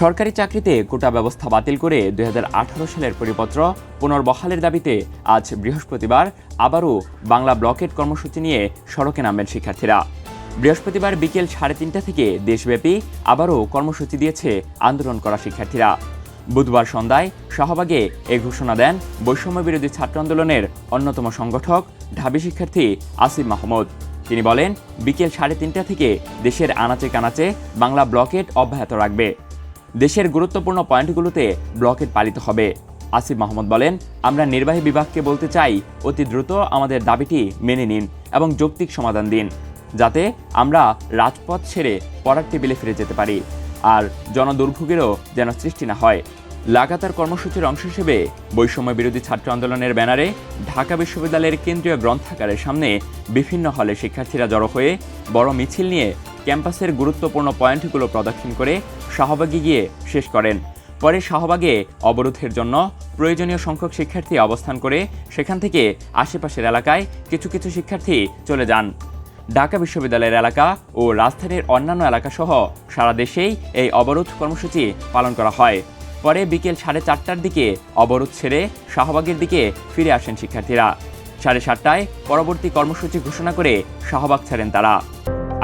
সরকারি চাকরিতে কোটা ব্যবস্থা বাতিল করে দু হাজার আঠারো সালের পরিপত্র পুনর্বহালের দাবিতে আজ বৃহস্পতিবার আবারও বাংলা ব্লকেট কর্মসূচি নিয়ে সড়কে নামবেন শিক্ষার্থীরা। বৃহস্পতিবার বিকেল সাড়ে তিনটা থেকে দেশব্যাপী আবারও কর্মসূচি দিয়েছে আন্দোলন করা শিক্ষার্থীরা। বুধবার সন্ধ্যায় শাহবাগে এ ঘোষণা দেন বৈষম্য বিরোধী ছাত্র আন্দোলনের অন্যতম সংগঠক ঢাবি শিক্ষার্থী আসিফ মাহমুদ। তিনি বলেন, বিকেল সাড়ে তিনটা থেকে দেশের আনাচে কানাচে বাংলা ব্লকেট অব্যাহত রাখবে। দেশের গুরুত্বপূর্ণ পয়েন্টগুলোতে ব্লকেট পালিত হবে। আসিফ মাহমুদ বলেন, আমরা নির্বাহী বিভাগকে বলতে চাই, অতি দ্রুত আমাদের দাবিটি মেনে নিন এবং যৌক্তিক সমাধান দিন, যাতে আমরা রাজপথ ছেড়ে পড়ার টেবিলে ফিরে যেতে পারি আর জনদুর্ভোগেরও যেন সৃষ্টি না হয়। লাগাতার কর্মসূচির অংশ হিসেবে বৈষম্য বিরোধী ছাত্র আন্দোলনের ব্যানারে ঢাকা বিশ্ববিদ্যালয়ের কেন্দ্রীয় গ্রন্থাগারের সামনে বিভিন্ন হলে শিক্ষার্থীরা জড়ো হয়ে বড় মিছিল নিয়ে ক্যাম্পাসের গুরুত্বপূর্ণ পয়েন্টগুলো প্রদক্ষিণ করে শাহবাগে গিয়ে শেষ করেন। পরে শাহবাগে অবরোধের জন্য প্রয়োজনীয় সংখ্যক শিক্ষার্থী অবস্থান করে সেখান থেকে আশেপাশের এলাকায় কিছু কিছু শিক্ষার্থী চলে যান। ঢাকা বিশ্ববিদ্যালয়ের এলাকা ও রাজধানীর অন্যান্য এলাকাসহ সারা দেশেই এই অবরোধ কর্মসূচি পালন করা হয়। পরে বিকেল সাড়ে চারটার দিকে অবরোধ ছেড়ে শাহবাগের দিকে ফিরে আসেন শিক্ষার্থীরা। সাড়ে সাতটায় পরবর্তী কর্মসূচি ঘোষণা করে শাহবাগ ছাড়েন তারা।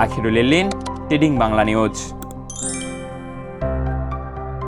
আখিরুল ইল্লিন টিডিং বাংলা নিউজ।